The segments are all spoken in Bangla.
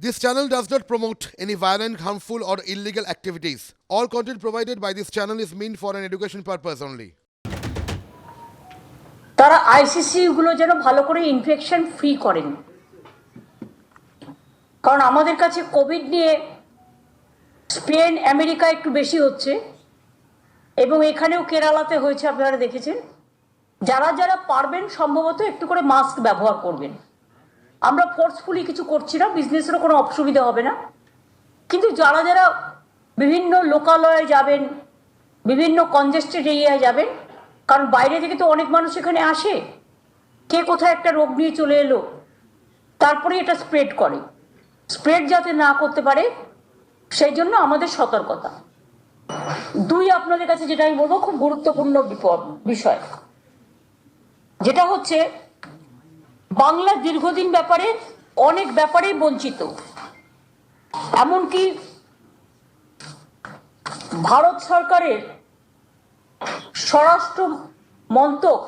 This channel does not promote any violent, harmful, or illegal activities. All content provided by this channel is meant for an education purpose only. তারা আইসিসি গুলো যেন ভালো করে ইনফেকশন ফ্রি করেন কারণ আমাদের কাছে কোভিড নিয়ে স্পেন আমেরিকা একটু বেশি হচ্ছে এবং এখানেও কেরালাতে হয়েছে আপনারা দেখেছেন যারা যারা পারবেন সম্ভবত একটু করে মাস্ক ব্যবহার করবেন আমরা ফোর্সফুলি কিছু করছি না বিজনেসেরও কোনো অসুবিধা হবে না। কিন্তু যারা যারা বিভিন্ন লোকালয়ে যাবেন, বিভিন্ন কনজেস্টেড এরিয়ায় যাবেন, কারণ বাইরে থেকে তো অনেক মানুষ এখানে আসে, কে কোথায় একটা রোগ নিয়ে চলে এলো, তারপরে এটা স্প্রেড করে। স্প্রেড যাতে না করতে পারে, সেই জন্য আমাদের সতর্কতা। দুই, আপনাদের কাছে যেটা আমি বলব, খুব গুরুত্বপূর্ণ বিষয়। যেটা হচ্ছে বাংলা দীর্ঘদিন ব্যাপারে অনেক ব্যাপারেই বঞ্চিত। এমনকি ভারত সরকারের স্বরাষ্ট্র মন্ত্রক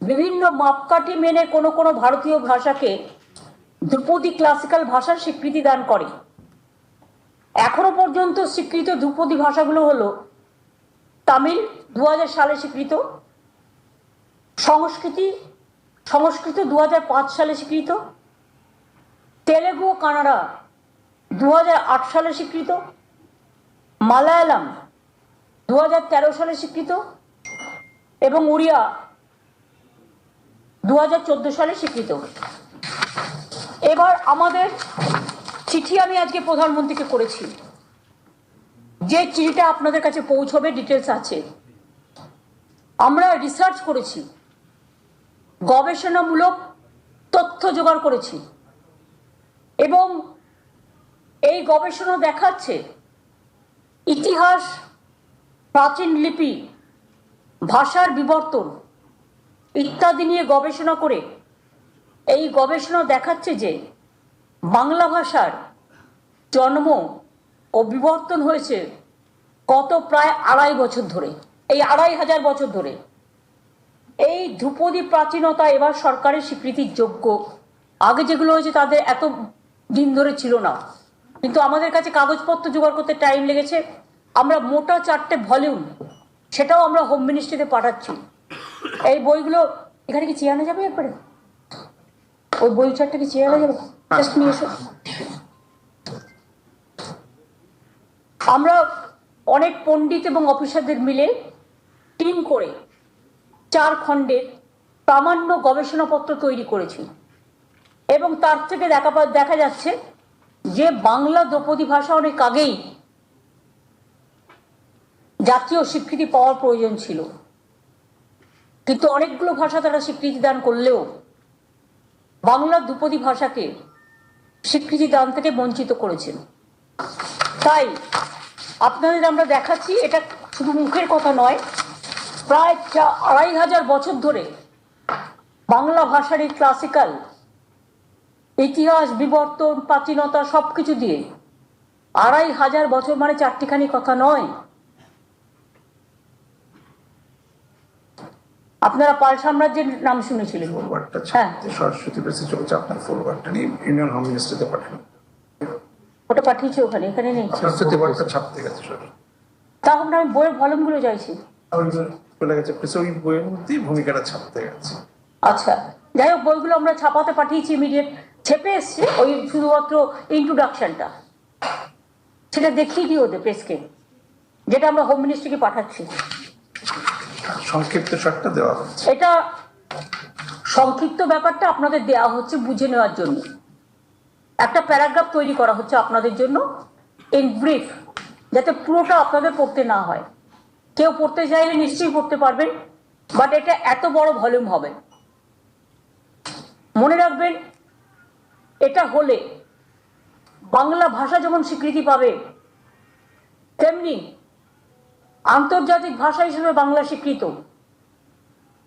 বিভিন্ন মাপকাঠি মেনে কোনো কোনো ভারতীয় ভাষাকে ধ্রুপদী ক্লাসিক্যাল ভাষার স্বীকৃতি দান করে। এখনও পর্যন্ত স্বীকৃত ধ্রুপদী ভাষাগুলো হলো তামিল, দু হাজার সালে স্বীকৃত। সংস্কৃতি সংস্কৃত দু হাজার পাঁচ সালে স্বীকৃত। তেলেগু ও কানাডা দু হাজার আট সালে স্বীকৃত। মালায়ালাম দু হাজার তেরো সালে স্বীকৃত। এবং উড়িয়া দু হাজার চোদ্দ সালে স্বীকৃত। এবার আমাদের চিঠি আমি আজকে প্রধানমন্ত্রীকে করেছি। যে চিঠিটা আপনাদের কাছে পৌঁছবে ডিটেলস আছে। আমরা রিসার্চ করেছি। গবেষণামূলক তথ্য জোগাড় করেছি। এবং এই গবেষণা দেখাচ্ছে ইতিহাস, প্রাচীন লিপি, ভাষার বিবর্তন ইত্যাদি নিয়ে গবেষণা করে এই গবেষণা দেখাচ্ছে যে বাংলা ভাষার জন্ম ও বিবর্তন হয়েছে গত প্রায় আড়াই বছর ধরে। এই আড়াই হাজার বছর ধরে। এই ধ্রুপদী প্রাচীনতা এবার সরকারের স্বীকৃতির যোগ্য। আগে যেগুলো হয়েছে তাদের এত দিন ধরে ছিল না। কিন্তু আমাদের কাছে কাগজপত্র জোগাড় করতে টাইম লেগেছে। আমরা মোটা চারটে ভলিউম সেটাও আমরা হোম মিনিস্ট্রিতে পাঠাচ্ছি। এই বইগুলো এখানে কি চেয়ে আনা যাবে একবারে? ওই বই চারটে কি চেয়ানো যাবে? জাস্ট নিয়ে এসো। আমরা অনেক পণ্ডিত এবং অফিসারদের মিলে টিম করে চার খণ্ডের প্রামাণ্য গবেষণাপত্র তৈরি করেছি এবং তার থেকে দেখা দেখা যাচ্ছে যে বাংলা দ্রৌপদী ভাষা অনেক আগেই জাতীয় স্বীকৃতি পাওয়ার প্রয়োজন ছিল। কিন্তু অনেকগুলো ভাষা তারা স্বীকৃতি দান করলেও বাংলা দ্রুপদী ভাষাকে স্বীকৃতি দান থেকে বঞ্চিত করেছেন। তাই আপনাদের আমরা দেখাচ্ছি, এটা শুধু মুখের কথা নয় প্রায় আড়াই হাজার বছর ধরে বাংলা ভাষার এই ক্লাসিক্যাল ইতিহাস বিবর্তন প্রাচীনতা সব কিছু দিয়ে আড়াই হাজার বছর মানে চারটিখানি কথা নয়। আপনারা পাল সাম্রাজ্যের নাম শুনেছিলেন। হ্যাঁ। সরস্বতী প্রেসে চলছে আপনার ফরওয়ার্ডটা নিয়ে ইউনিয়ন হোম মিনিস্ট্রিতে পাঠানো। ওটা পাঠিয়েছে ওখানে এখানে নেই। সরস্বতী ওয়ার্ডটা ছাপতে গেছে সর আমি বইয়ের ভলুমগুলো চাইছি চলে গেছে প্রেসে ওই বইয়ের মধ্যেই ভূমিকাটা ছাপতে গেছে। আচ্ছা যাই হোক বইগুলো আমরা ছাপাতে পাঠিয়েছি ইমিডিয়েট ছেপে এসছে ওই শুধুমাত্র ইন্ট্রোডাকশনটা সেটা দেখিয়ে দিই ওদের প্রেসকে যেটা আমরা হোম মিনিস্ট্রিকে পাঠাচ্ছি। সংক্ষিপ্ত শটটা দেওয়া হচ্ছে। এটা সংক্ষিপ্ত ব্যাপারটা আপনাদের দেওয়া হচ্ছে বুঝে নেওয়ার জন্য। একটা প্যারাগ্রাফ তৈরি করা হচ্ছে আপনাদের জন্য ইন ব্রিফ যাতে পুরোটা আপনাদের পড়তে না হয়। কেউ পড়তে চাইলে নিশ্চয়ই পড়তে পারবেন বাট এটা এত বড় ভলিউম হবে। মনে রাখবেন, এটা হলে বাংলা ভাষা যেমন স্বীকৃতি পাবে, তেমনি আন্তর্জাতিক ভাষা হিসেবে বাংলা স্বীকৃত।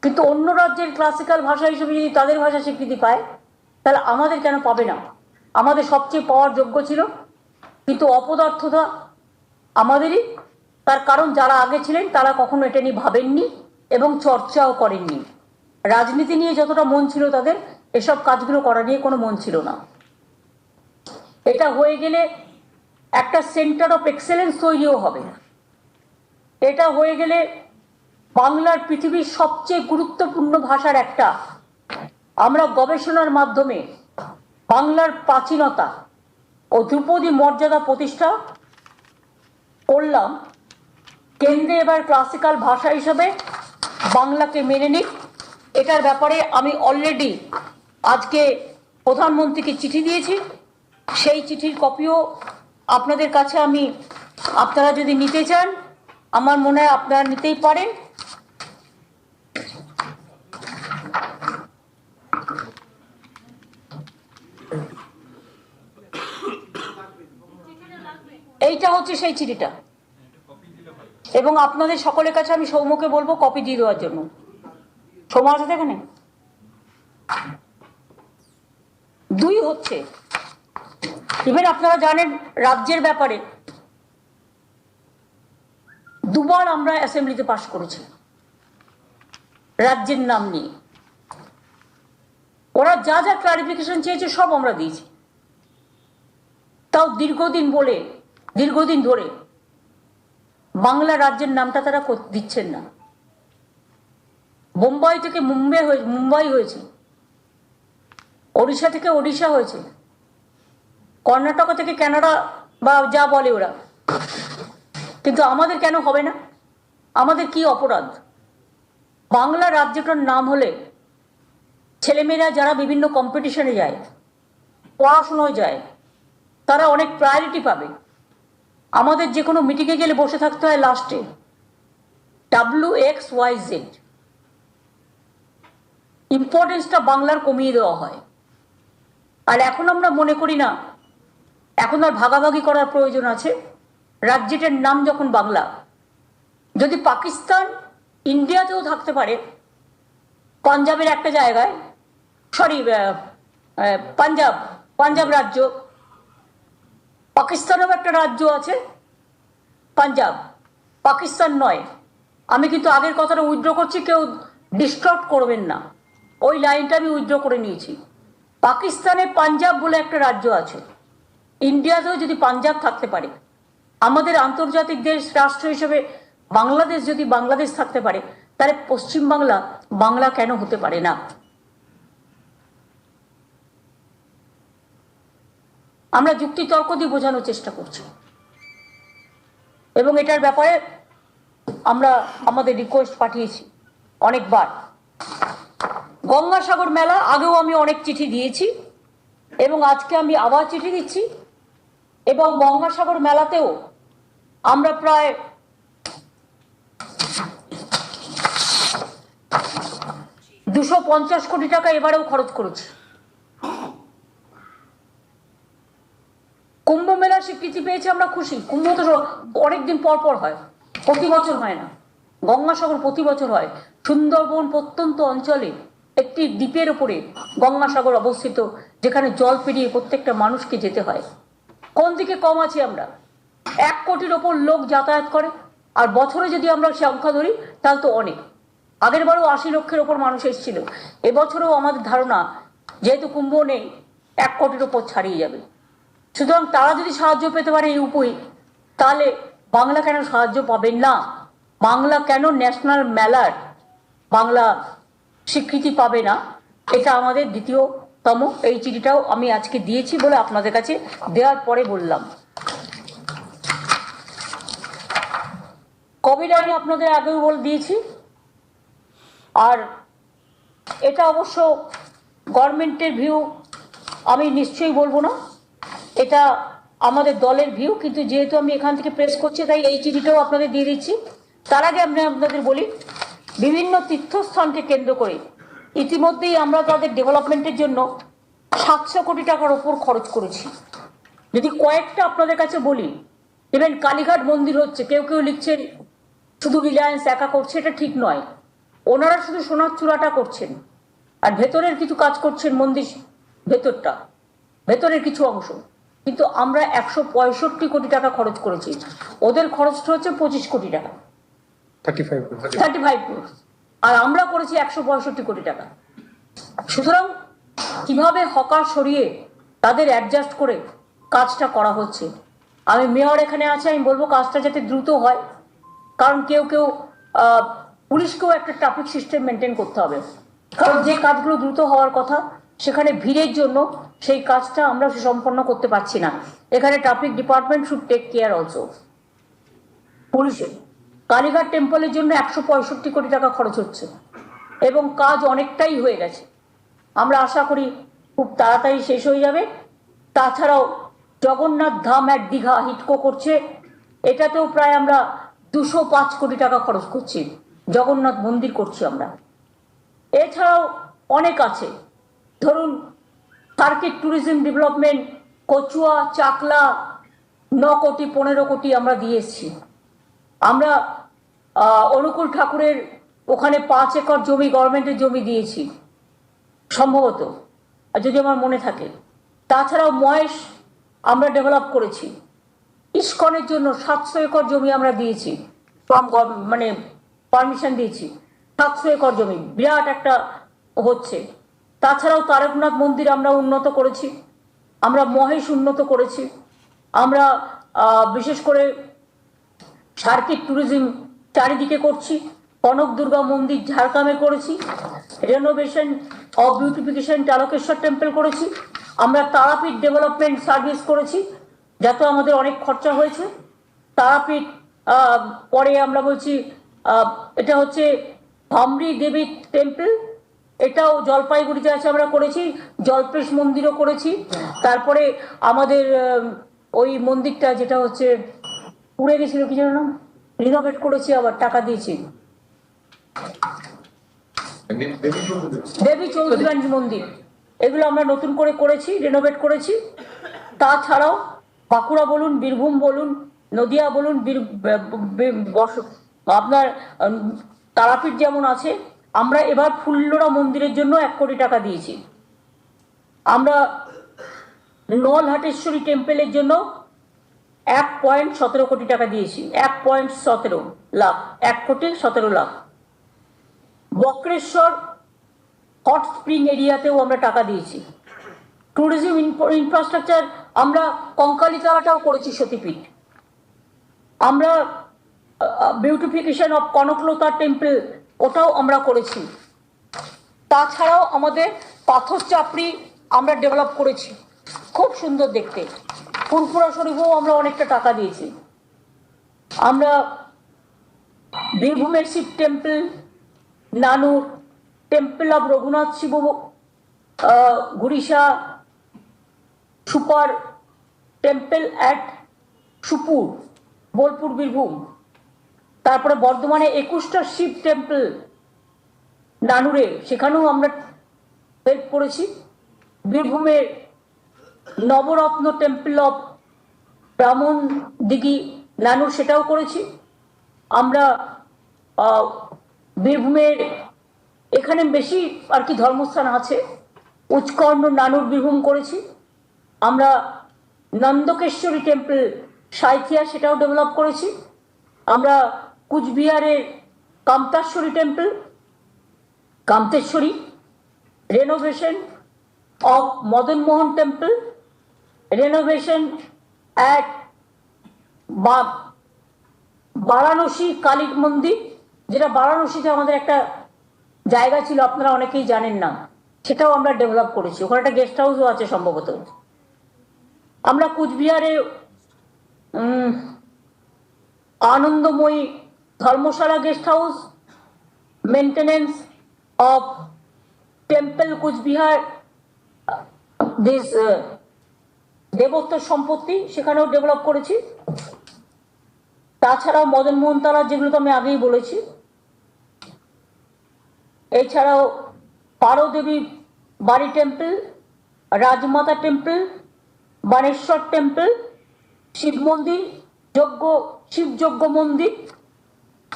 কিন্তু অন্য রাজ্যের ক্লাসিক্যাল ভাষা হিসেবে যদি তাদের ভাষা স্বীকৃতি পায়, তাহলে আমাদের কেন পাবে না? আমাদের সবচেয়ে পাওয়ার যোগ্য ছিল, কিন্তু অপদার্থতা আমাদেরই তার কারণ যারা আগে ছিলেন, তারা কখনো এটা নিয়ে ভাবেননি এবং চর্চাও করেননি। রাজনীতি নিয়ে যতটা মন ছিল তাদের, এসব কাজগুলো করা নিয়ে কোনো মন ছিল না। এটা হয়ে গেলে একটা সেন্টার অফ এক্সেলেন্স তৈরিও হবে। এটা হয়ে গেলে বাংলার পৃথিবীর সবচেয়ে গুরুত্বপূর্ণ ভাষার একটা। আমরা গবেষণার মাধ্যমে বাংলার প্রাচীনতা ও ধ্রুপদী মর্যাদা প্রতিষ্ঠা করলাম। কেন্দ্রে এবার ক্লাসিক্যাল ভাষা হিসেবে বাংলাকে মেনে নিক। এটার ব্যাপারে আমি অলরেডি আজকে প্রধানমন্ত্রীকে চিঠি দিয়েছি। সেই চিঠির কপিও আপনাদের কাছে আমি, আপনারা যদি নিতে চান, আমার মনে হয় আপনারা নিতেই পারেন। এইটা হচ্ছে সেই চিঠিটা। এবং আপনাদের সকলের কাছে আমি সৌম্যকে বলব কপি দিয়ে দেওয়ার জন্য। সৌম্য আছে এখানে? দুই হচ্ছে ইভেন আপনারা জানেন রাজ্যের ব্যাপারে, দুবার আমরা অ্যাসেম্বলিতে পাশ করেছি, রাজ্যের নাম নিয়ে। ওরা যা যা ক্লারিফিকেশন চেয়েছে সব আমরা দিয়েছি। তাও দীর্ঘদিন বলে, দীর্ঘদিন ধরে বাংলা রাজ্যের নামটা তারা দিচ্ছেন না। বোম্বাই থেকে মুম্বাই হয়ে মুম্বাই হয়েছে। ওড়িশা থেকে ওড়িশা হয়েছে। কর্ণাটক থেকে কানাডা বা যা বলে ওরা। কিন্তু আমাদের কেন হবে না? আমাদের কি অপরাধ? বাংলা রাজ্যটার নাম হলে ছেলেমেয়েরা যারা বিভিন্ন কম্পিটিশনে যায়, পড়াশুনোয় যায়, তারা অনেক প্রায়োরিটি পাবে। আমাদের যে কোনো মিটিংয়ে গেলে বসে থাকতে হয় লাস্টে ডাব্লিউ এক্স ওয়াই জেড ইম্পর্টেন্সটা বাংলার কমিয়ে দেওয়া হয়। আর এখন আমরা মনে করি না, এখন আর ভাগাভাগি করার প্রয়োজন আছে। রাজ্যটার নাম যখন বাংলা, যদি পাকিস্তান ইন্ডিয়াতেও থাকতে পারে, পাঞ্জাবের একটা জায়গায় সরি পাঞ্জাব পাঞ্জাব রাজ্য পাকিস্তানেও একটা রাজ্য আছে, পাঞ্জাব। পাকিস্তান নয়। আমি কিন্তু আগের কথাটা উইথড্র করছি, কেউ ডিস্টার্ব করবেন না। ওই লাইনটা আমি উইথড্র করে নিয়েছি। পাকিস্তানে পাঞ্জাব বলে একটা রাজ্য আছে। ইন্ডিয়াতেও যদি পাঞ্জাব থাকতে পারে, আমাদের আন্তর্জাতিক দেশ রাষ্ট্র হিসেবে বাংলাদেশ যদি বাংলাদেশ থাকতে পারে, তাহলে পশ্চিমবাংলা, বাংলা কেন হতে পারে না? আমরা যুক্তি তর্ক দিয়ে বোঝানোর চেষ্টা করছি। এবং এটার ব্যাপারে আমরা আমাদের রিকোয়েস্ট পাঠিয়েছি অনেকবার। গঙ্গাসাগর মেলা আগেও আমি অনেক চিঠি দিয়েছি এবং আজকে আমি আবার চিঠি দিচ্ছি এবং গঙ্গাসাগর মেলাতেও আমরা প্রায় দুশো পঞ্চাশ কোটি টাকা এবারেও খরচ করেছি কুম্ভ মেলার স্বীকৃতি পেয়েছে, আমরা খুশি। কুম্ভ তো অনেকদিন পর পর হয়। প্রতি বছর হয় না। গঙ্গাসাগর প্রতি বছর হয়। সুন্দরবন প্রত্যন্ত অঞ্চলে একটি দ্বীপের ওপরে গঙ্গাসাগর অবস্থিত, যেখানে জল পেরিয়ে প্রত্যেকটা মানুষকে যেতে হয়। কোন দিকে কম আছি আমরা? এক কোটির ওপর লোক যাতায়াত করে, আর বছরে যদি আমরা সংখ্যা ধরি, তাহলে তো অনেক। আগের বারও আশি লক্ষের ওপর মানুষ এসেছিল। এবছরেও আমাদের ধারণা, যেহেতু কুম্ভ নেই, এক কোটির ওপর ছাড়িয়ে যাবে। সুতরাং তারা যদি সাহায্য পেতে পারে এই তাহলে বাংলা কেন সাহায্য পাবেন না? বাংলা কেন ন্যাশনাল মেলার বাংলা স্বীকৃতি পাবে না? এটা আমাদের দ্বিতীয়তম এই চিঠিটাও আমি আজকে দিয়েছি বলে আপনাদের কাছে দেওয়ার পরে বললাম। কোভিড আমি আপনাদের আগেও বলে দিয়েছি। আর এটা অবশ্য গভর্নমেন্টের ভিউ আমি নিশ্চয়ই বলব না। এটা আমাদের দলের ভিউ কিন্তু যেহেতু আমি এখান থেকে প্রেস করছি, তাই এই চিঠিটাও আপনাদের দিয়ে দিচ্ছি। তার আগে আমি আপনাদের বলি, বিভিন্ন তীর্থস্থানকে কেন্দ্র করে ইতিমধ্যেই আমরা তাদের ডেভেলপমেন্টের জন্য সাতশো কোটি টাকার ওপর খরচ করেছি। যদি কয়েকটা আপনাদের কাছে বলি ইভেন কালীঘাট মন্দির হচ্ছে, কেউ কেউ লিখছেন, শুধু রিলায়েন্স একা করছে, এটা ঠিক নয়। ওনারা শুধু সোনার চূড়াটা করছেন, আর ভেতরের কিছু কাজ করছেন মন্দির ভেতরটা, ভেতরের কিছু অংশ। কিন্তু আমরা একশো পঁয়ষট্টি কোটি টাকা খরচ করেছি। ওদের খরচটা হচ্ছে পঁচিশ কোটি টাকা। থার্টি ফাইভ থার্টি ফাইভ আর আমরা করেছি একশো পঁয়ষট্টি কোটি টাকা। সুতরাং কীভাবে হকার সরিয়ে তাদের অ্যাডজাস্ট করে কাজটা করা হচ্ছে? আমি মেয়র এখানে আছে আমি বলব কাজটা যাতে দ্রুত হয়। কারণ কেউ কেউ পুলিশকেও একটা ট্রাফিক সিস্টেম মেনটেন করতে হবে। কারণ যে কাজগুলো দ্রুত হওয়ার কথা সেখানে ভিড়ের জন্য সেই কাজটা আমরা সুসম্পন্ন করতে পারছি না। এখানে traffic department should take care also পুলিশের। কালীঘাট টেম্পলের জন্য একশো পঁয়ষট্টি কোটি টাকা খরচ হচ্ছে। এবং কাজ অনেকটাই হয়ে গেছে। আমরা আশা করি খুব তাড়াতাড়ি শেষ হয়ে যাবে। তাছাড়াও জগন্নাথ ধাম এক দীঘা হিটকো করছে। এটাতেও প্রায় আমরা দুশো পাঁচ কোটি টাকা খরচ করছি। জগন্নাথ মন্দির করছি আমরা। এছাড়াও অনেক আছে। ধরুন circuit tourism development Kachua, Chakla, ন কোটি, পনেরো কোটি আমরা দিয়ে এসেছি। আমরা অনুকূল ঠাকুরের ওখানে পাঁচ একর জমি, গভর্নমেন্টের জমি দিয়েছি, সম্ভবত যদি আমার মনে থাকে। তাছাড়াও মহেশ আমরা ডেভেলপ করেছি। ইস্কনের জন্য সাতশো একর জমি আমরা দিয়েছি ফ্রম মানে পারমিশন দিয়েছি। সাতশো একর জমি, বিরাট একটা হচ্ছে। তাছাড়াও তারকনাথ মন্দির আমরা উন্নত করেছি, আমরা মহেশ উন্নত করেছি, আমরা বিশেষ করে সার্কিট ট্যুরিজম চারিদিকে করছি, কনক দুর্গা মন্দির ঝাড়গ্রামে করেছি renovation of beautification Chalkeshwar temple করেছি, আমরা তারাপীঠ ডেভেলপমেন্ট সার্ভিস করেছি, যাতে আমাদের অনেক খরচা হয়েছে, তারাপীঠ পরে আমরা বলছি এটা হচ্ছে ভামরি দেবী টেম্পল এটাও জলপাইগুড়িতে আছে আমরা করেছি জলপেশ মন্দিরও করেছি। তারপরে আমাদের ওই মন্দিরটা যেটা হচ্ছে পুড়ে গেছিল কি যেন রিনোভেট করেছি আবার টাকা দিয়েছি। দেবী চৌধুরানী মন্দির। এগুলো আমরা নতুন করে করেছি রেনোভেট করেছি। তাছাড়াও বাঁকুড়া বলুন বীরভূম বলুন নদিয়া বলুন বীর বস- আপনার তারাপীঠ যেমন আছে আমরা এবার ফুল্লরা মন্দিরের জন্য এক কোটি টাকা দিয়েছি। আমরা নলহাটেশ্বরী টেম্পেলের জন্য এক পয়েন্ট সতেরো কোটি টাকা দিয়েছি। এক পয়েন্ট সতেরো লাখ, এক কোটি সতেরো লাখ। বক্রেশ্বর হট স্প্রিং এরিয়াতেও আমরা টাকা দিয়েছি। ট্যুরিজম ইনফ্রাস্ট্রাকচার আমরা কঙ্কালিতলাটাও করেছি সতীপীঠ। আমরা বিউটিফিকেশন অফ কনকলতা টেম্পল ওটাও আমরা করেছি। তাছাড়াও আমাদের পাথর চাপড়ি আমরা ডেভেলপ করেছি। খুব সুন্দর দেখতে। ফুরফুরা শরীফেও আমরা অনেকটা টাকা দিয়েছি। আমরা বীরভূমের Shiva temple Nanoor temple of Raghunath Shiva ah, super temple at Supur Bolpur Birbhum. তারপরে বর্ধমানে একুশটা শিব টেম্পল নানুরে, সেখানেও আমরা হেল্প করেছি। বীরভূমের নবরত্ন টেম্পল অফ ব্রাহ্মণ দিঘি নানুর সেটাও করেছি। আমরা বীরভূমের এখানে বেশি আর কি ধর্মস্থান আছে। উৎকর্ণ নানুর বীরভূম করেছি। আমরা নন্দকেশ্বরী টেম্পল সাঁইথিয়া সেটাও ডেভেলপ করেছি। আমরা কুচবিহারের Kamtashwari temple Kamteshwari renovation of Madan Mohan temple renovation at বা বারাণসী কালী মন্দির, যেটা বারাণসীতে আমাদের একটা জায়গা ছিল, আপনারা অনেকেই জানেন না, সেটাও আমরা ডেভেলপ করেছি। ওখানে একটা গেস্ট হাউসও আছে সম্ভবত। আমরা কুচবিহারে Anandamayi Dharamshala guest house maintenance of temple Coochbehar this দেবত্ব সম্পত্তি সেখানেও ডেভেলপ করেছি। তাছাড়াও মদন মোহন তালা যেগুলো তো আমি আগেই বলেছি। এছাড়াও পারো দেবী বাড়ি temple Rajmata temple Baneshwar temple Shiva মন্দির, যজ্ঞ, শিবযজ্ঞ মন্দির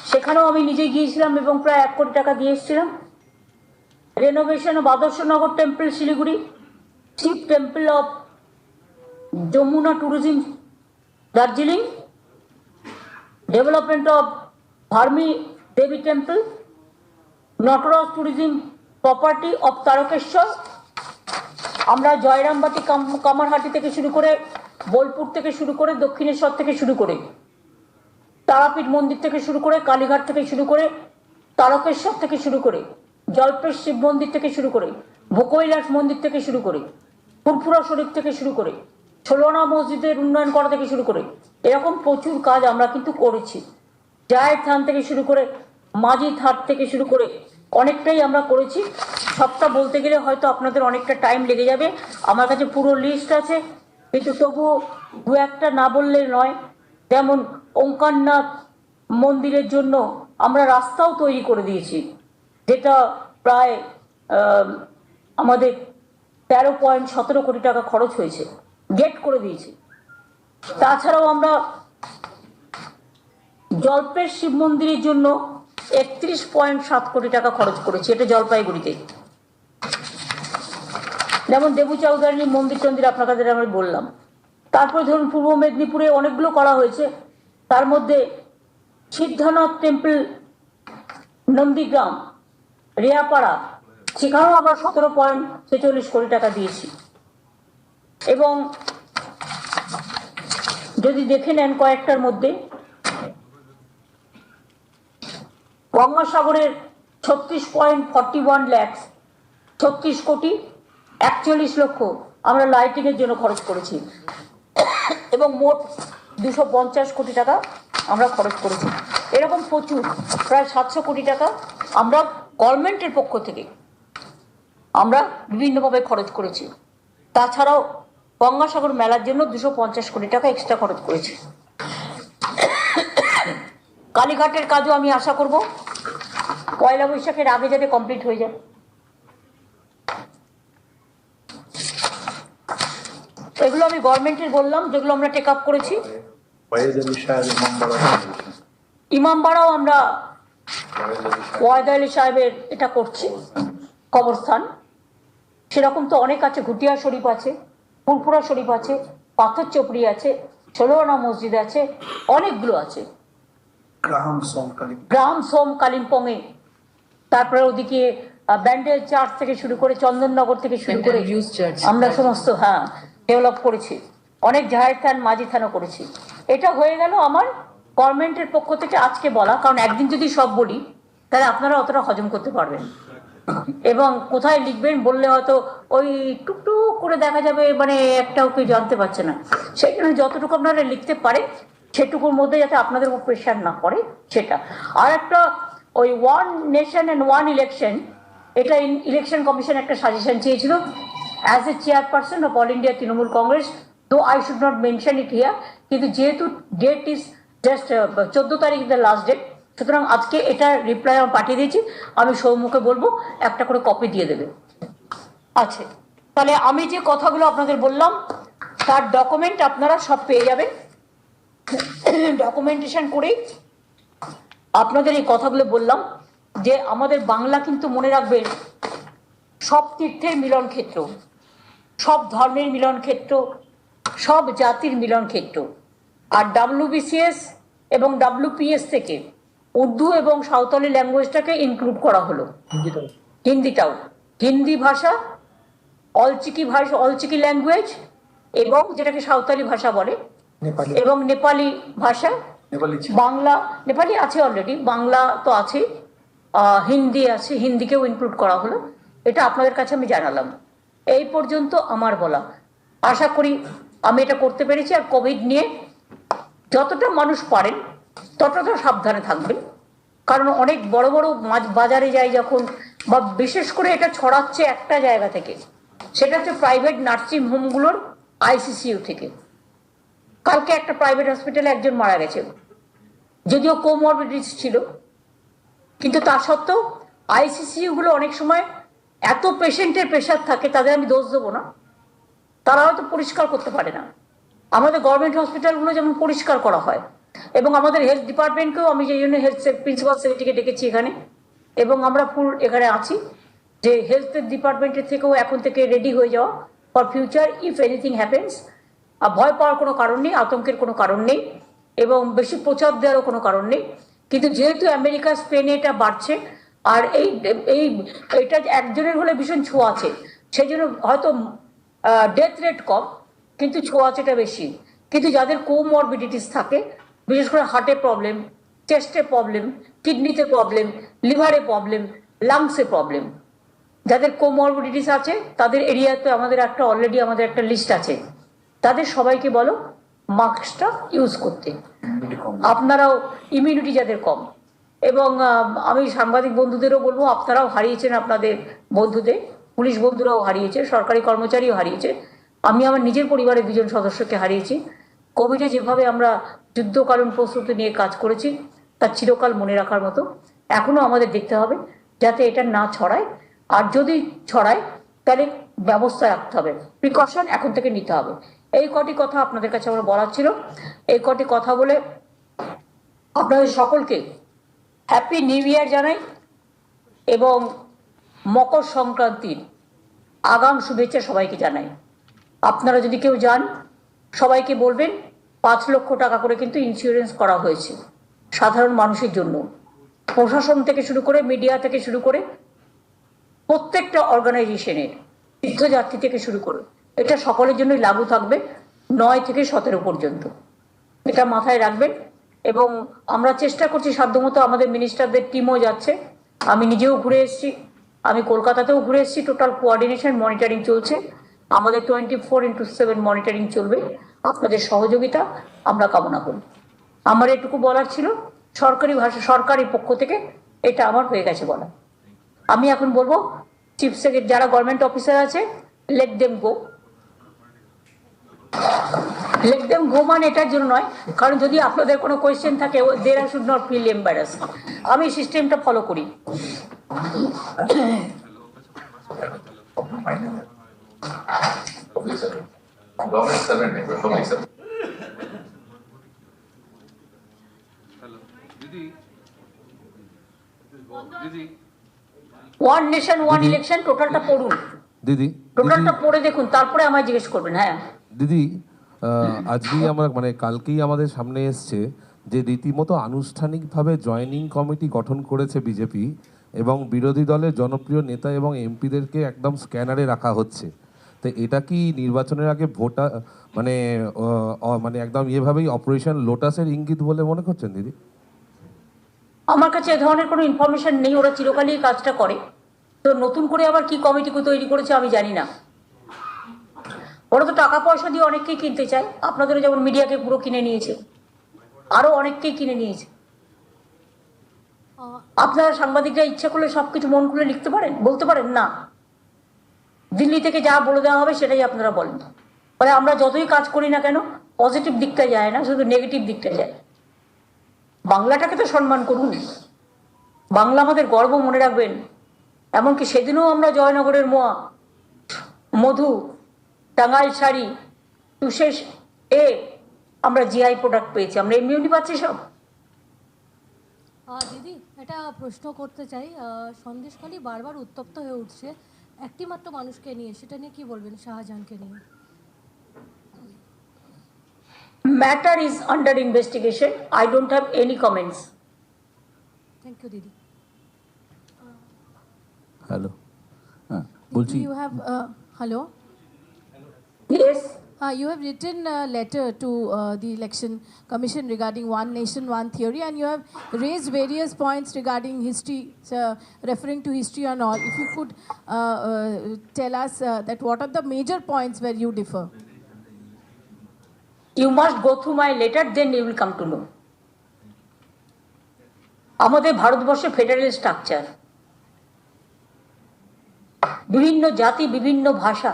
সেখানেও আমি নিজে গিয়েছিলাম এবং প্রায় এক কোটি টাকা দিয়ে এসেছিলাম। Renovation of Adarshnagar temple Siliguri Shiva temple of Jamuna tourism Darjeeling development of Bhramari Devi temple Nataraj tourism property of Tarakeshwar আমরা জয়রামবাটি কাম- কামারহাটি থেকে শুরু করে বোলপুর থেকে শুরু করে দক্ষিণেশ্বর থেকে শুরু করে তারাপীঠ মন্দির থেকে শুরু করে কালীঘাট থেকে শুরু করে তারকেশ্বর থেকে শুরু করে জলপেশ শিব মন্দির থেকে শুরু করে ভোকৈলাস মন্দির থেকে শুরু করে ফুরফুরা শরীফ থেকে শুরু করে ষোলনা মসজিদের উন্নয়ন করা থেকে শুরু করে। এরকম প্রচুর কাজ আমরা কিন্তু করেছি। জায়ের থান থেকে শুরু করে মাঝি থাট থেকে শুরু করে অনেকটাই আমরা করেছি। সবটা বলতে গেলে হয়তো আপনাদের অনেকটা টাইম লেগে যাবে। আমার কাছে পুরো লিস্ট আছে। কিন্তু তবুও দু একটা না বললে নয়। যেমন ওঙ্কারনাথ মন্দিরের জন্য আমরা রাস্তাও তৈরি করে দিয়েছি, যেটা প্রায় আমাদের তেরো পয়েন্ট সতেরো কোটি টাকা খরচ হয়েছে গেট করে দিয়েছি। তাছাড়াও আমরা জলপের শিব মন্দিরের জন্য একত্রিশ পয়েন্ট সাত কোটি টাকা খরচ করেছি, এটা জলপাইগুড়িতে। যেমন দেবু চৌধুরী মন্দির টন্দির আপনাদের আমি বললাম। তারপরে ধরুন পূর্ব মেদিনীপুরে অনেকগুলো করা হয়েছে। তার মধ্যে সিদ্ধানাথ টেম্পল, নন্দীগ্রাম, রেয়াপাড়া, সেখানেও আমরা সতেরো পয়েন্ট ছেচল্লিশ কোটি টাকা দিয়েছি। এবং যদি দেখে নেন কয়েকটার মধ্যে গঙ্গাসাগরের ছত্রিশ পয়েন্ট ফর্টি ওয়ান ল্যাক্স, ছত্রিশ কোটি একচল্লিশ লক্ষ আমরা লাইটিংয়ের জন্য খরচ করেছি। এবং মোট দুশো পঞ্চাশ কোটি টাকা আমরা খরচ করেছি। এরকম প্রচুর, প্রায় সাতশো কোটি টাকা আমরা গভর্নমেন্টের পক্ষ থেকে আমরা বিভিন্নভাবে খরচ করেছি। তাছাড়াও গঙ্গাসাগর মেলার জন্য দুশো পঞ্চাশ কোটি টাকা এক্সট্রা খরচ করেছি। কালীঘাটের কাজও আমি আশা করব। পয়লা বৈশাখের আগে যাতে কমপ্লিট হয়ে যায়। এগুলো আমি গভর্নমেন্টের বললাম যেগুলো আমরা টেক আপ করেছি। ইমামবাড়াও আমরা আলী ওয়াইদ আলী সাহেবের এটা করছি কবরস্থান। সেরকম তো অনেক আছে ঘুটিয়া শরীফ আছে ফুরফুরা শরীফ আছে পাথর চপড়ি আছে ষোলোনা মসজিদ আছে অনেকগুলো আছে। গ্রাম সোম কালিম্পংয়ে। তারপরে ওদিকে ব্যান্ডেল চার্চ থেকে শুরু করে চন্দননগর থেকে শুরু করে আমরা সমস্ত হ্যাঁ ডেভেলপ করেছি। অনেক জাহের থান মাঝি থানও করেছি। এটা হয়ে গেল আমার গভর্নমেন্টের পক্ষ থেকে আজকে বলা, কারণ একদিন যদি সব বলি, তাহলে আপনারা অতটা হজম করতে পারবেন। এবং কোথায় লিখবেন বললে হয়তো ওই টুকটুক করে দেখা যাবে মানে একটাও কেউ জানতে পারছে না। সেই জন্য যতটুকু আপনারা লিখতে পারেন, সেটুকুর মধ্যে যাতে আপনাদের উপর প্রেশার না পড়ে, সেটা। আর একটা ওই one nation and one election এটা ইলেকশন কমিশন একটা সাজেশন চেয়েছিল। As a chairperson of all India Trinamool Congress তো I should not mention it here কিন্তু যেহেতু ডেট ইজ জাস্ট চোদ্দ তারিখ দ্য লাস্ট ডেট সুতরাং আজকে এটা রিপ্লাই আমি পাঠিয়ে দিয়েছি। আমি সৌমুখে বলব, একটা করে কপি দিয়ে দেবে। আছে তাহলে আমি যে কথাগুলো আপনাদের বললাম, তার ডকুমেন্ট আপনারা সব পেয়ে যাবেন। ডকুমেন্টেশন করেই আপনাদের এই কথাগুলো বললাম, যে আমাদের বাংলা কিন্তু মনে রাখবেন, সব তীর্থের মিলন ক্ষেত্র। সব ধর্মের মিলন ক্ষেত্র সব জাতির মিলন ক্ষেত্র। আর ডাব্লিউবিসিএস এবং ডাব্লিউপিএস থেকে উর্দু এবং সাঁওতালি ল্যাঙ্গুয়েজটাকে ইনক্লুড করা হলো। হিন্দিটাও। হিন্দি ভাষা অলচিকি ভাষা অলচিকি ল্যাঙ্গুয়েজ এবং যেটাকে সাঁওতালি ভাষা বলে এবং নেপালি ভাষা। বাংলা নেপালি আছে অলরেডি বাংলা তো আছে। হিন্দি আছে হিন্দিকেও ইনক্লুড করা হলো। এটা আপনাদের কাছে আমি জানালাম। এই পর্যন্ত আমার বলা। আশা করি আমি এটা করতে পেরেছি আর কোভিড নিয়ে যতটা মানুষ পারেন ততটা সাবধানে থাকবেন। কারণ অনেক বড় বড় মাছ- বাজারে যায় যখন বা বিশেষ করে এটা ছড়াচ্ছে একটা জায়গা থেকে। সেটা হচ্ছে প্রাইভেট নার্সিং হোমগুলোর আইসিসিইউ থেকে। কালকে একটা প্রাইভেট হসপিটালে একজন মারা গেছে। যদিও কোমরবিডিস ছিল। কিন্তু তা সত্ত্বেও আইসিসিইউ গুলো অনেক সময় এত পেশেন্টের প্রেশার থাকে, তাদের আমি দোষ দেবো না। তারা হয়তো পরিষ্কার করতে পারে না। আমাদের গভর্নমেন্ট হসপিটালগুলো যেমন পরিষ্কার করা হয়, এবং আমাদের হেলথ ডিপার্টমেন্টকেও আমি যে জন্য হেলথ প্রিন্সিপাল সেক্রেটারিকে ডেকেছি এখানে, এবং আমরা ফুল এখানে আছি যে হেলথ ডিপার্টমেন্টের থেকেও এখন থেকে রেডি হয়ে যাওয়া for future if anything happens আর ভয় পাওয়ার কোনো কারণ নেই, আতঙ্কের কোনো কারণ নেই, এবং বেশি প্রচার দেওয়ারও কোনো কারণ নেই। কিন্তু যেহেতু আমেরিকা, স্পেনে এটা বাড়ছে আর এই এই এটা একজনের হলে ভীষণ ছোঁয়া আছে। সেই জন্য হয়তো ডেথ রেট কম কিন্তু ছোঁয়াচেটা বেশি। কিন্তু যাদের কোমরবিডিটিস থাকে বিশেষ করে হার্টে প্রবলেম চেস্টে প্রবলেম কিডনিতে প্রবলেম লিভারে প্রবলেম লাংসে প্রবলেম যাদের কোমরবিডিটিস আছে তাদের এরিয়াতে আমাদের একটা অলরেডি আমাদের একটা লিস্ট আছে। তাদের সবাইকে বলো মাস্কটা ইউজ করতে। আপনারাও ইমিউনিটি যাদের কম। এবং আমি সাংবাদিক বন্ধুদেরও বলব, আপনারাও হারিয়েছেন আপনাদের বন্ধুদের। পুলিশ বন্ধুরাও হারিয়েছে, সরকারি কর্মচারীও হারিয়েছে। আমি আমার নিজের পরিবারের দুজন সদস্যকে হারিয়েছি। কোভিডে যেভাবে আমরা যুদ্ধকালীন প্রস্তুতি নিয়ে কাজ করেছি, তা চিরকাল মনে রাখার মতো। এখনও আমাদের দেখতে হবে, যাতে এটা না ছড়ায়। আর যদি ছড়ায়, তাহলে ব্যবস্থা রাখতে হবে। প্রিকশন এখন থেকে নিতে হবে। এই কটি কথা আপনাদের কাছে আমার বলার ছিল। এই কটি কথা বলে আপনাদের সকলকে হ্যাপি নিউ ইয়ার জানাই এবং মকর সংক্রান্তির আগাম শুভেচ্ছা সবাইকে জানাই। আপনারা যদি কেউ যান, সবাইকে বলবেন, পাঁচ লক্ষ টাকা করে কিন্তু ইন্স্যুরেন্স করা হয়েছে সাধারণ মানুষের জন্য। প্রশাসন থেকে শুরু করে মিডিয়া থেকে শুরু করে প্রত্যেকটা অর্গানাইজেশনের তীর্থযাত্রী থেকে শুরু করে, এটা সকলের জন্যই লাগু থাকবে নয় থেকে সতেরো পর্যন্ত। এটা মাথায় রাখবেন এবং আমরা চেষ্টা করছি সাধ্যমতো আমাদের মিনিস্টারদের টিমও যাচ্ছে। আমি নিজেও ঘুরে এসেছি। আমি কলকাতাতেও ঘুরে এসেছি। টোটাল কোঅর্ডিনেশন মনিটরিং চলছে। আমাদের twenty four into seven monitoring চলবে। আপনাদের সহযোগিতা আমরা কামনা করি। আমার এটুকু বলার ছিল, সরকারি ভাষা, সরকারি পক্ষ থেকে এটা আমার হয়ে গেছে বলা। আমি এখন বলব চিফ সেক্রেটারি যারা গভর্নমেন্ট অফিসার আছে let them go let them মানে এটার জন্য নয়। কারণ যদি আপনাদের কোনো কোয়েশ্চেন থাকে they should not feel embarrass আমি সিস্টেমটা ফলো করি। দিদি দিদি ওয়ান নেশন ওয়ান ইলেকশন টোটালটা পড়ুন। দিদি টোটালটা পড়ে দেখুন তারপরে আমায় জিজ্ঞেস করবেন হ্যাঁ। দিদি আজকেই আমরা মানে কালকেই আমাদের সামনে এসছে যে রীতিমতো আনুষ্ঠানিকভাবে জয়েনিং কমিটি গঠন করেছে বিজেপি এবং বিরোধী দলের জনপ্রিয় নেতা এবং এমপিদেরকে একদম স্ক্যানারে রাখা হচ্ছে। তো এটা কি নির্বাচনের আগে ভোটা মানে মানে একদম এভাবেই অপারেশন লোটাসের ইঙ্গিত বলে মনে করছেন দিদি? আমার কাছে এ ধরনের কোনো ইনফরমেশন নেই, ওরা চিরকালই কাজটা করে। তো নতুন করে আবার কি কমিটি তৈরি করেছে আমি জানি না। ওরা তো টাকা পয়সা দিয়ে অনেককেই কিনতে চায়। আপনাদের যেমন মিডিয়াকে পুরো কিনে নিয়েছে, আরও অনেককেই কিনে নিয়েছে। আপনারা সাংবাদিকরা ইচ্ছে করলে সবকিছু মন খুলে লিখতে পারেন? বলতে পারেন, না। দিল্লি থেকে যা বলে দেওয়া হবে সেটাই আপনারা বলেন। ফলে আমরা যতই কাজ করি না কেন, পজিটিভ দিকটা যায় না, শুধু নেগেটিভ দিকটা যায়। বাংলাটাকে তো সম্মান করুন। বাংলা আমাদের গর্ব মনে রাখবেন। এমনকি সেদিনও আমরা জয়নগরের মোয়া মধু টাঙ্গাইল শাড়ি তুষের এ আমরা জিআই প্রোডাক্ট পেয়েছি। আমরা এমনি এমনি পাচ্ছি সব? দিদি এটা প্রশ্ন করতে চাই। সন্দেশখালী বারবার উত্তপ্ত হয়ে উঠছে। একটি মাত্র মানুষকে নিয়ে সেটা নিয়ে কি বলবেন শাহজাহানকে নিয়ে? Matter is under investigation I don't have any comments thank you দিদি। হ্যালো হ্যাঁ বলছি। You have hello Yes Uh, you have written a letter to uh, the election commission regarding one nation, one theory, and you have raised various points regarding history, uh, referring to history and all. If you could uh, uh, tell us uh, that what are the major points where you differ? You must go through my letter then you will come to know আমাদের ভারতবর্ষে ফেডারেল স্ট্রাকচার বিভিন্ন জাতি বিভিন্ন ভাষা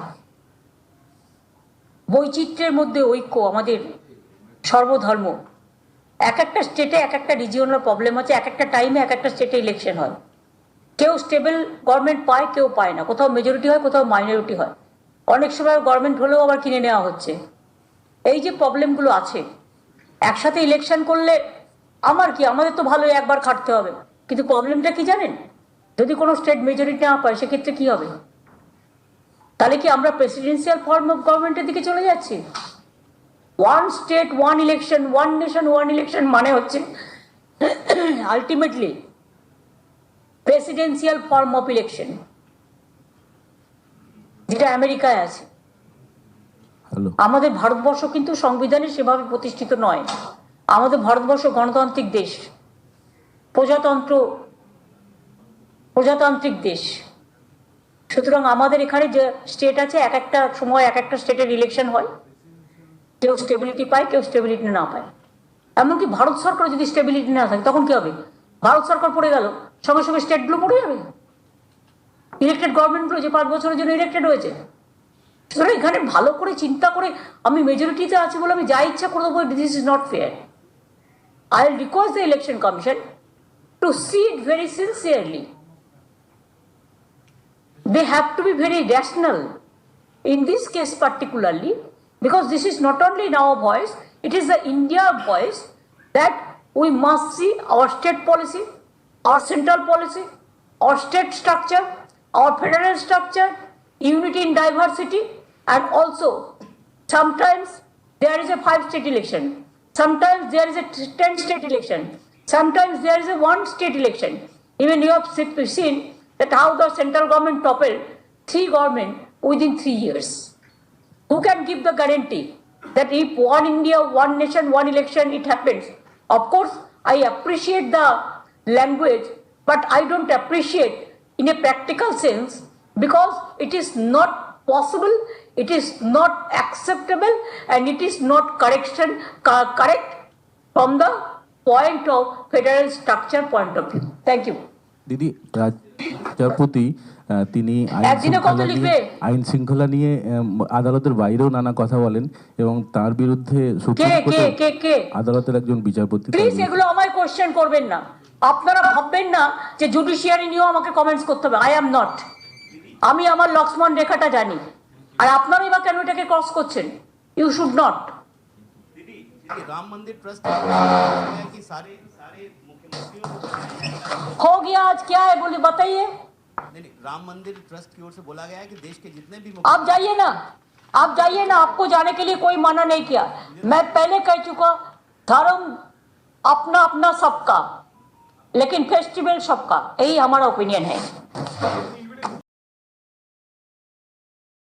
বৈচিত্র্যের মধ্যে ঐক্য আমাদের সর্বধর্ম। এক একটা স্টেটে এক একটা রিজিওনাল প্রবলেম আছে, এক একটা টাইমে এক একটা স্টেটে ইলেকশন হয়। কেউ স্টেবল গভর্নমেন্ট পায়, কেউ পায় না। কোথাও মেজরিটি হয়, কোথাও মাইনরিটি হয়। অনেক সময় গভর্নমেন্ট হলেও আবার কিনে নেওয়া হচ্ছে। এই যে প্রবলেমগুলো আছে, একসাথে ইলেকশন করলে আমার কি? আমাদের তো ভালোই একবার খাটতে হবে। কিন্তু প্রবলেমটা কি জানেন? যদি কোনো স্টেট মেজরিটি না পায়, সেক্ষেত্রে কি হবে? তাহলে কি আমরা প্রেসিডেন্সিয়াল ফর্ম অফ গভর্নমেন্টের দিকে চলে যাচ্ছি? One state one election one nation one election মানে হচ্ছে ultimately presidential form of election যেটা আমেরিকায় আছে। আমাদের ভারতবর্ষ কিন্তু সংবিধানে সেভাবে প্রতিষ্ঠিত নয়। আমাদের ভারতবর্ষ গণতান্ত্রিক দেশ প্রজাতন্ত্র প্রজাতান্ত্রিক দেশ। সুতরাং আমাদের এখানে যে স্টেট আছে, এক একটা সময় এক একটা স্টেটের ইলেকশন হয়। কেউ স্টেবিলিটি পায়, কেউ স্টেবিলিটি না পায়। এমনকি ভারত সরকার যদি স্টেবিলিটি না থাকে, তখন কি হবে? ভারত সরকার পড়ে গেল, সঙ্গে সঙ্গে স্টেটগুলো পড়ে যাবে। ইলেক্টেড গভর্নমেন্টগুলো যে পাঁচ বছরের জন্য ইলেকটেড হয়েছে। সুতরাং এখানে ভালো করে চিন্তা করে আমি মেজরিটিতে আছি বলে আমি যা ইচ্ছা করে দেবো this is not fair I request the election commission to see it very sincerely they have to be very rational in this case particularly because this is not only in our voice it is the india voice that we must see our state policy our central policy our state structure our federal structure unity in diversity and also sometimes there is a five state election sometimes there is a 10 state election sometimes there is a one state election. Even you have se- seen that how the central government toppled three government within three years who can give the guarantee that if one India, one nation, one election, it happens? Of course, I appreciate the language, but I don't appreciate in a practical sense because it is not possible, it is not acceptable, and it is not correction correct from the point of federal structure point of view. Thank you. দিদি বিচারপতি তিনি আইন শৃঙ্খলা নিয়ে আদালতের বাইরেও নানা কথা বলেন এবং তার বিরুদ্ধে আদালতের একজন বিচারপতি প্লিজ এগুলো আমায় কোশ্চেন করবেন না। আপনারা ভাববেন না যে জুডিশিয়ারি নিয়েও আমাকে কমেন্টস করতে হবে। আই অ্যাম নট আমি আমার লক্ষ্মণ রেখাটা জানি। আর আপনারাই বা কেন এটাকে ক্রস করছেন? ইউ শুড নট রাম মন্দির ট্রাস্ট কি है गया आज क्या है बोले बताइए। नहीं नहीं राम मंदिर ट्रस्ट की ओर से बोला गया है कि देश के जितने भी आप जाइए ना आप जाइए ना आपको जाने के लिए कोई मना नहीं किया। मैं पहले कह चुका धर्म अपना अपना सबका लेकिन फेस्टिवल सबका यही हमारा ओपिनियन है।